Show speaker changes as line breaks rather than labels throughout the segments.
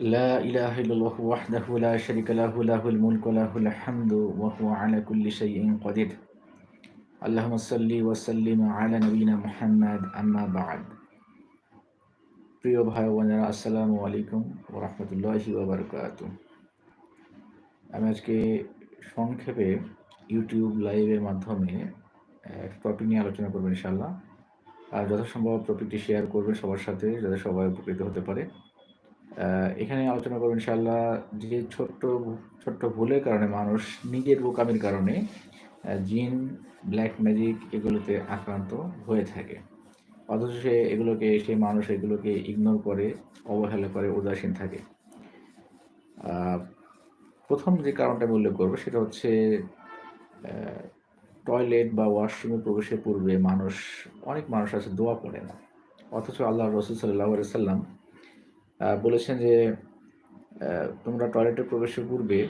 لا إله إلا الله وحده لا شريك له له الملك وله الحمد وهو على كل شيء قدير اللهم صل وسلم على نبينا محمد أما بعد প্রিয় ভাই বোনেরা, আসসালামু আলাইকুম রহমতুল্লাহি ওবরকাত আমি আজকে সংক্ষেপে ইউটিউব লাইভের মাধ্যমে টপিক নিয়ে আলোচনা করবেন ইনশাল্লাহ আর যথাসম্ভব টপিকটি শেয়ার করবে সবার সাথে, যাতে সবাই উপকৃত হতে পারে। এখানে আলোচনা করব ইনশাল্লাহ যে ছোট্ট ছোট্ট ভুলের কারণে মানুষ নিজের বোকামির কারণে জিন, ব্ল্যাক ম্যাজিক এগুলোতে আক্রান্ত হয়ে থাকে। অথচ সে এগুলোকে সেই মানুষ এগুলোকে ইগনোর করে, অবহেলা করে, উদাসীন থাকে। প্রথম যে কারণটা আমি উল্লেখ করব সেটা হচ্ছে টয়লেট বা ওয়াশরুমে প্রবেশের পূর্বে মানুষ, অনেক মানুষ আছে দোয়া পড়ে না। অথচ আল্লাহ রসুল সাল্লাহ সাল্লাম বলেছেন যে তোমরা টয়লেটে প্রবেশের পূর্বে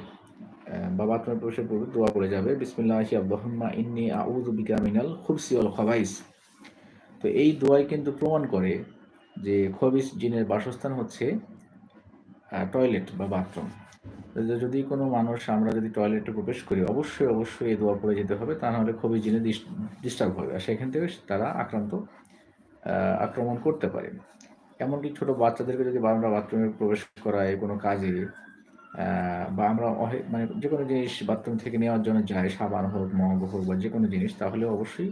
বা বাথরুমে প্রবেশের পূর্বে দোয়া করে যাবে। বিসমিল্লাহ আব্বাহম্মা ইন্নি আউযু বিকা মিনাল খুবসি অল খবাইস। তো এই দোয়াই কিন্তু প্রমাণ করে যে খবিস জিনের বাসস্থান হচ্ছে টয়লেট বা বাথরুম যদি কোনো মানুষ, আমরা যদি টয়লেটে প্রবেশ করি, অবশ্যই অবশ্যই এই দোয়া পড়ে যেতে হবে, তা নাহলে খুবই জিনে ডিস্টার্ব হবে। আর সেখান থেকে তারা আক্রান্ত আক্রমণ করতে পারে। এমনকি ছোট বাচ্চাদেরকে যদি আমরা বাথরুমে প্রবেশ করায় কোনো কাজে বা আমরা মানে যে কোনো জিনিস বাথরুম থেকে নেওয়ার জন্য যাই, সাবান হোক, মগ হোক বা যে কোনো জিনিস, তাহলে অবশ্যই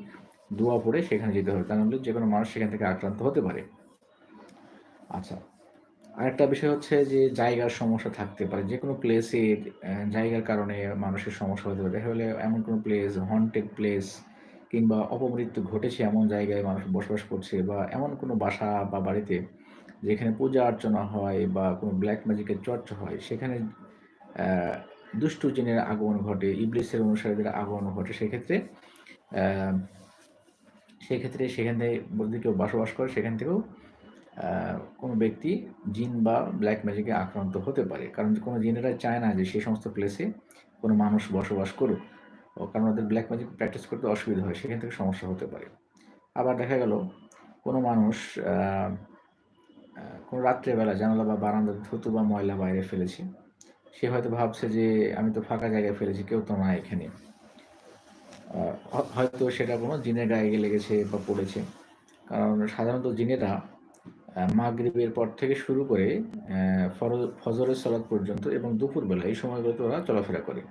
দোয়া পড়ে সেখানে যেতে হবে। তাহলে যে কোনো মানুষ সেখান থেকে আক্রান্ত হতে পারে। আচ্ছা আরেকটা বিষয় হচ্ছে যে জায়গার সমস্যা থাকতে পারে। যে কোনো প্লেসের জায়গার কারণে মানুষের সমস্যা হতে পারে। হলে এমন কোনো প্লেস হন্টেড প্লেস কিংবা অপমৃত্যু ঘটেছে এমন জায়গায় মানুষ বসবাস করছে বা এমন কোনো বাসা বা বাড়িতে যেখানে পূজা অর্চনা হয় বা কোনো ব্ল্যাক ম্যাজিকের চর্চা হয়, সেখানে দুষ্টু জিনের আগমন ঘটে, ইবলিসের অনুসারীদের আগমন ঘটে, সেক্ষেত্রে সেক্ষেত্রে সেখান থেকে যদি কেউ বসবাস করে, সেখান থেকেও কোনো ব্যক্তি জিন বা ব্ল্যাক ম্যাজিকে আক্রান্ত হতে পারে। কারণ কোনো জিনেরা চায় না যে সেই সমস্ত প্লেসে কোনো মানুষ বসবাস করুক। কারণ ওদের ব্ল্যাক ম্যাজিক প্র্যাকটিস করতে অসুবিধা হয়, সেখান থেকে সমস্যা হতে পারে। আবার দেখা গেল, কোনো মানুষ কোনো রাত্রেবেলা জানালা বা বারান্দা থুতু বা ময়লা বাইরে ফেলেছে। সে হয়তো ভাবছে যে আমি তো ফাঁকা জায়গায় ফেলেছি, কেউ তো না এখানে। হয়তো সেটা কোনো জিনের গায়ে লেগেছে বা পড়েছে। কারণ সাধারণত জিনেরা মাগরীবের পর থেকে শুরু করে ফজরের সলাদ পর্যন্ত এবং দুপুরবেলা এই সময়গুলোতে ওরা চলাফেরা করে।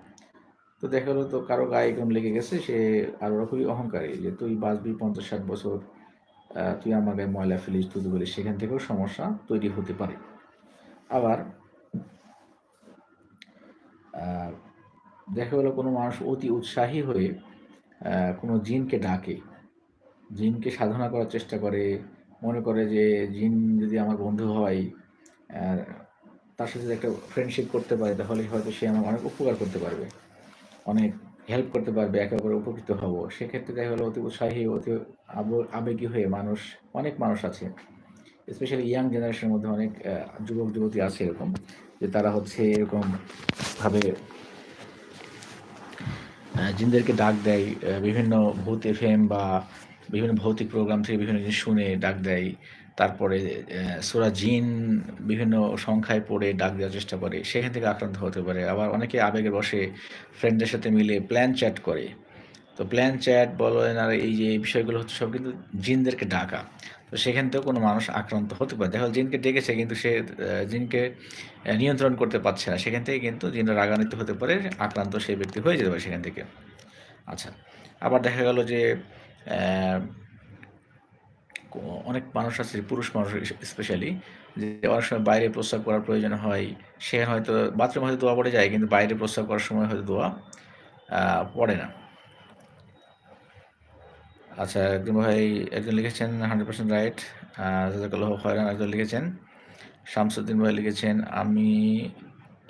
তো দেখা গেলো তো কারও গায়ে কেমন লেগে গেছে, সে আর ওরা খুবই অহংকারী যে তুই বাঁচবি পঞ্চাশ ষাট বছর তুই আমার গায়ে ময়লা ফেলিস, তুই বলিস সেখান থেকেও সমস্যা তৈরি হতে পারে। আবার দেখা গেলো কোনো মানুষ অতি উৎসাহী হয়ে কোনো জিনকে ডাকে। জিনকে সাধনা করার চেষ্টা করে, মনে করে যে জিন যদি আমার বন্ধু হয় তার সাথে একটা ফ্রেন্ডশিপ করতে পারে, তাহলে হয়তো সে আমার অনেক উপকার করতে পারবে। অনেক হেল্প করতে পারবে, একে অপরে উপকৃত হব। সেক্ষেত্রে দেখা গেলো অতি উৎসাহী অতি আবেগী হয়ে মানুষ, অনেক মানুষ আছে। স্পেশালি ইয়াং জেনারেশনের মধ্যে অনেক যুবক, যুবতী আছে এরকম, যে তারা হচ্ছে এরকম ভাবে জিনদেরকে ডাক দেয় বিভিন্ন ভূত এফএম বা বিভিন্ন ভৌতিক প্রোগ্রাম থেকে বিভিন্ন জিনিস শুনে ডাক দেয়। তারপরে সোরা জিন বিভিন্ন সংখ্যায় পড়ে, ডাক দেওয়ার চেষ্টা করে, সেখান থেকে আক্রান্ত হতে পারে। আবার অনেকে আবেগে বসে ফ্রেন্ডদের সাথে মিলে প্ল্যান চ্যাট করে। তো প্ল্যান চ্যাট বলেন আর এই যে বিষয়গুলো হচ্ছে সব কিন্তু জিনদেরকে ডাকা। তো সেখান থেকেও কোনো মানুষ আক্রান্ত হতে পারে। দেখা জিনকে ডেকেছে কিন্তু সে জিনকে নিয়ন্ত্রণ করতে পারছে না। সেখান থেকে কিন্তু জিনরা রাগান্বিত হতে পারে, আক্রান্ত সেই ব্যক্তি হয়ে যেতে পারে সেখান থেকে। আচ্ছা আবার দেখা গেল যে অনেক মানুষ আছে, পুরুষ মানুষ স্পেশালি যে অনেক সময় বাইরে প্রস্রাব করার প্রয়োজন হয়। সে হয়তো বাথরুম হয়তো দোয়া পড়ে যায়, কিন্তু বাইরে প্রস্রাব করার সময় হয়তো দোয়া পড়ে না। আচ্ছা একজন ভাই একজন লিখেছেন হান্ড্রেড পার্সেন্ট রাইট জাজাকাল্লাহ হয়রান একজন লিখেছেন, শামসুদ্দিন ভাই লিখেছেন, আমি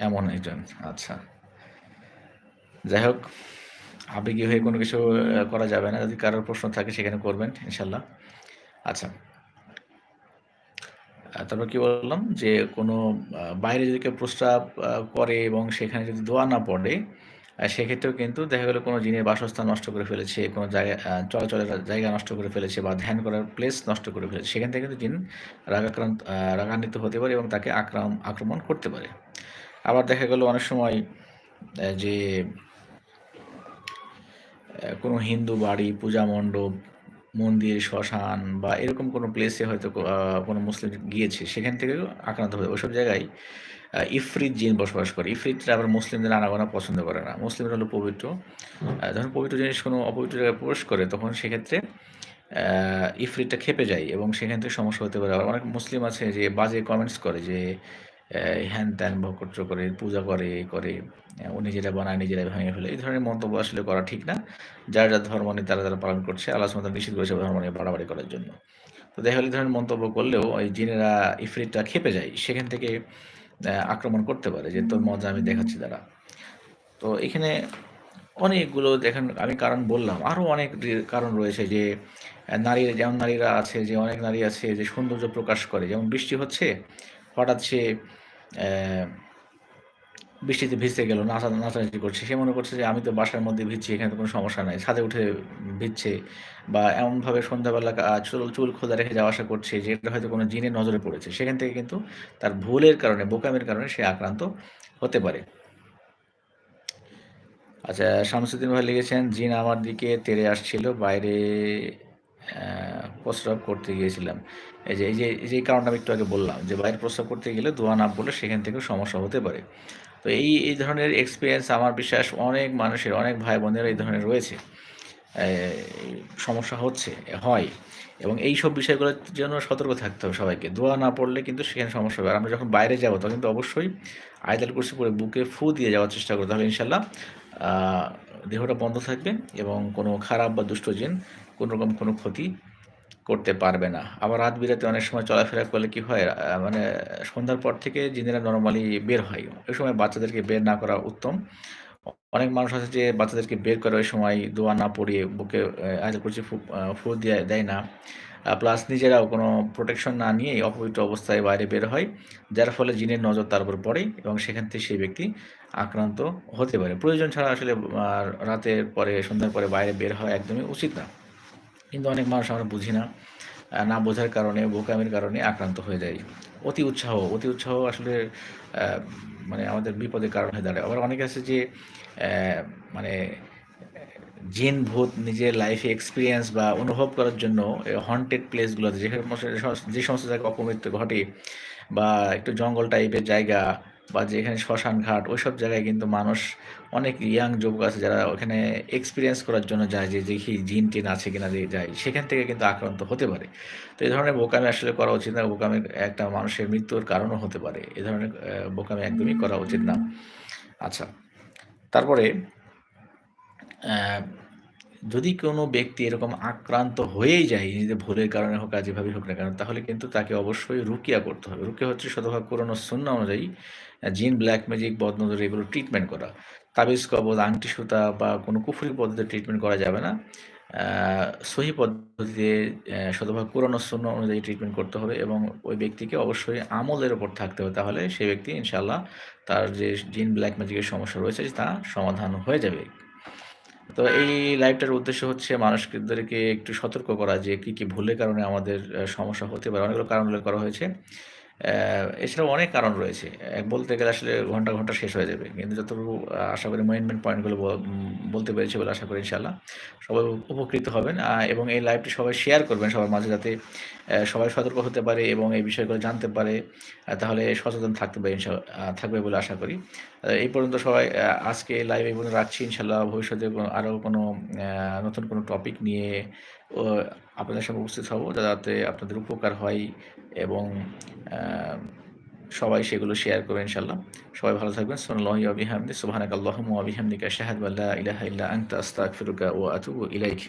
এমন একজন। আচ্ছা। যাই হোক আবেগী হয়ে কোনো কিছু করা যাবে না? যদি কারোর প্রশ্ন থাকে সেখানে করবেন, ইনশাল্লাহ। আচ্ছা। তারপর কি বললাম যে কোনো বাইরে যদি কেউ প্রস্তাব করে এবং সেখানে যদি দোয়া না পড়ে সেক্ষেত্রেও কিন্তু দেখা গেলো কোনো জিনের বাসস্থান নষ্ট করে ফেলেছে, কোনো জায়গা চলাচলের জায়গা নষ্ট করে ফেলেছে বা ধ্যান করার প্লেস নষ্ট করে ফেলেছে, সেখান থেকে কিন্তু জিন রাগাক্রান্ত রাগান্বিত হতে পারে এবং তাকে আক্রম, আক্রমণ করতে পারে। আবার দেখা গেলো অনেক সময় যে কোনো হিন্দু বাড়ি, পূজা মণ্ডপ মন্দির শ্মশান বা এরকম কোনো প্লেসে হয়তো কোনো মুসলিম গিয়েছে সেখান থেকেও আক্রান্ত হবে ওইসব জায়গায় ইফরিত জিন বসবাস করে। ইফরিতরা আবার মুসলিমদের আনাগোনা পছন্দ করে না। মুসলিমরা হলো পবিত্র। যখন পবিত্র জিনিস কোনো অপবিত্র জায়গায় প্রবেশ করে তখন সেক্ষেত্রে ইফরিতটা খেপে যায় এবং সেখান থেকে সমস্যা হতে পারে। আবার অনেক মুসলিম আছে যে বাজে কমেন্টস করে যে হ্যান ত্যান ভকট্র করে, পূজা করে করে ও নিজেরা বানায় নিজেরাই ভেঙে ফেলে। এই ধরনের মন্তব্য আসলে করা ঠিক না। যার যার ধর্ম নিয়ে তারা তারা পালন করছে, আল্লাহ সুমত নিষেধ করেছে ধর্ম নিয়ে বাড়াবাড়ি করার জন্য। তো দেখা গেলে ধরনের মন্তব্য করলেও ওই জিনেরা ইফরিতটা খেপে যায়, সেখান থেকে আক্রমণ করতে পারে যে, তোর মজা আমি দেখাচ্ছি তারা তো এখানে অনেকগুলো দেখেন, আমি কারণ বললাম আরও অনেক কারণ রয়েছে যে নারী যেমন নারীরা আছে, যে অনেক নারী আছে যে সৌন্দর্য প্রকাশ করে, যেমন বৃষ্টি হচ্ছে, হঠাৎ সে বৃষ্টিতে ভিজতে গেল, নাচা নাচানাচি করছে। সে মনে করছে যে আমি তো বাসার মধ্যে ভিজছি, এখানে তো কোনো সমস্যা নাই। ছাদে উঠে ভিজছে বা এমনভাবে সন্ধ্যাবেলা চুল চুল খোলা রেখে যাওয়া আসা করছে যে এটা হয়তো কোনো জিনের নজরে পড়েছে। সেখান থেকে কিন্তু তার ভুলের কারণে, বোকামের কারণে সে আক্রান্ত হতে পারে। আচ্ছা শামসুদ্দিন ভাই লিখেছেন, জিন আমার দিকে তেরে আসছিল, বাইরে প্রস্রাব করতে গিয়েছিলাম। এই যে এই যে যে কারণটা আমি একটু আগে বললাম যে, বাইরে প্রস্রাব করতে গেলে দোয়া না বলে সেখান থেকেও সমস্যা হতে পারে। তো এই এই ধরনের এক্সপিরিয়েন্স আমার বিশ্বাস অনেক মানুষের, অনেক ভাই বোনের এই ধরনের রয়েছে। সমস্যা হচ্ছে, হয়। এবং এই সব বিষয়গুলোর জন্য সতর্ক থাকতে হবে সবাইকে। দোয়া না পড়লে কিন্তু সেখানে সমস্যা হবে। আর আমরা যখন বাইরে যাব, তখন কিন্তু অবশ্যই আয়দাল কুরসি পরে বুকে ফু দিয়ে যাওয়ার চেষ্টা করতে হবে। ইনশাল্লাহ দেহটা বন্ধ থাকবে এবং কোনো খারাপ বা দুষ্ট জিন কোনো রকম কোনো ক্ষতি করতে পারবে না। আবার রাত বিরাতে অনেক সময় চলাফেরা করলে কি হয় মানে সন্ধ্যার পর থেকে জিনেরা নর্মালি বের হয়। ওই সময় বাচ্চাদেরকে বের না করা উত্তম। অনেক মানুষ আছে যে বাচ্চাদেরকে বের করে ওই সময় দোয়া না পড়িয়ে বুকে আয়তা করছে ফু দিয়ে দেয় না। প্লাস নিজেরাও কোনো প্রোটেকশন না নিয়েই অপবিত্র অবস্থায় বাইরে বের হয়, যার ফলে জিনের নজর তার উপর পড়ে এবং সেখান থেকে সেই ব্যক্তি আক্রান্ত হতে পারে। প্রয়োজন ছাড়া আসলে রাতের পরে সন্ধ্যার পরে বাইরে বের হওয়া একদমই উচিত না। কিন্তু অনেক মানুষ আমরা বুঝি না না বোঝার কারণে বোকামির কারণে আক্রান্ত হয়ে যায়। অতি উৎসাহ অতি উৎসাহ আসলে মানে আমাদের বিপদের কারণ হয়ে দাঁড়ায়। আবার অনেকে আছে যে মানে জিন ভূত নিজের লাইফে এক্সপিরিয়েন্স বা অনুভব করার জন্য হন্টেড প্লেসগুলোতে যেখানে যে সমস্ত জায়গায় অপমৃত্যু ঘটে বা একটু জঙ্গল টাইপের জায়গা বা যেখানে শ্মশান ঘাট ওইসব জায়গায় কিন্তু মানুষ অনেক ইয়াং যুবক আছে যারা ওখানে এক্সপিরিয়েন্স করার জন্য যায় যে দেখি জিন টিন আছে কিনা যে যায় সেখান থেকে কিন্তু আক্রান্ত হতে পারে। তো এই ধরনের বোকামি আসলে করা উচিত না বোকামি একটা মানুষের মৃত্যুর কারণও হতে পারে। এ ধরনের বোকামি একদমই করা উচিত না। আচ্ছা তারপরে যদি কোনো ব্যক্তি এরকম আক্রান্ত হয়েই যায়, নিজেদের ভুলের কারণে হোক আর যেভাবেই হোক না কেন, তাহলে কিন্তু তাকে অবশ্যই রুকিয়া করতে হবে। রুকিয়া হচ্ছে শতভাগ পুরনো শূন্য অনুযায়ী জিন, ব্ল্যাক ম্যাজিক, বদনজর এগুলো ট্রিটমেন্ট করা। তাবিজ, কবজ, আংটি, সুতা বা কোনো কুফুরি পদ্ধতিতে ট্রিটমেন্ট করা যাবে না। সহি পদ্ধতিতে শতভাগ পুরনো শূন্য অনুযায়ী ট্রিটমেন্ট করতে হবে এবং ওই ব্যক্তিকে অবশ্যই আমলের ওপর থাকতে হবে। তাহলে সেই ব্যক্তি ইনশাল্লাহ তার যে জিন, ব্ল্যাক ম্যাজিকের সমস্যা রয়েছে তা সমাধান হয়ে যাবে। তো এই লাইভটার উদ্দেশ্য হচ্ছে মানুষদেরকে একটু সতর্ক করা যে কী কী ভুলের কারণে আমাদের সমস্যা হতে পারে। অনেকগুলো কারণ উল্লেখ করা হয়েছে। এছাড়াও অনেক কারণ রয়েছে। বলতে গেলে আসলে ঘণ্টা ঘণ্টা শেষ হয়ে যাবে। কিন্তু যতটুকু আশা করি মেন মেন পয়েন্টগুলো বলতে পেরেছি বলে আশা করি ইনশাল্লাহ সবাই উপকৃত হবেন। এবং এই লাইভটি সবাই শেয়ার করবেন সবার মাঝে যাতে সবাই সতর্ক হতে পারে এবং এই বিষয়গুলো জানতে পারে তাহলে সচেতন থাকতে পারে থাকবে বলে আশা করি। এই পর্যন্ত সবাই আজকে লাইভ এই পর্যন্ত রাখছি, ইনশাল্লাহ ভবিষ্যতে আরও কোনো নতুন কোনো টপিক নিয়ে আপনাদের সঙ্গে উপস্থিত হব, যাতে আপনাদের উপকার হয় এবং সবাই সেগুলো শেয়ার করবেন ইনশাল্লাহ। সবাই ভালো থাকবেন। সোনাল্লাহি আবিহামদি সুবহানাক আল্লাহুম্মা ওয়া বিহামদিকা আশহাদু আল্লা ইলাহা ইল্লা আনতা, আস্তাগফিরুকা ওয়া আতুবু ইলাইক।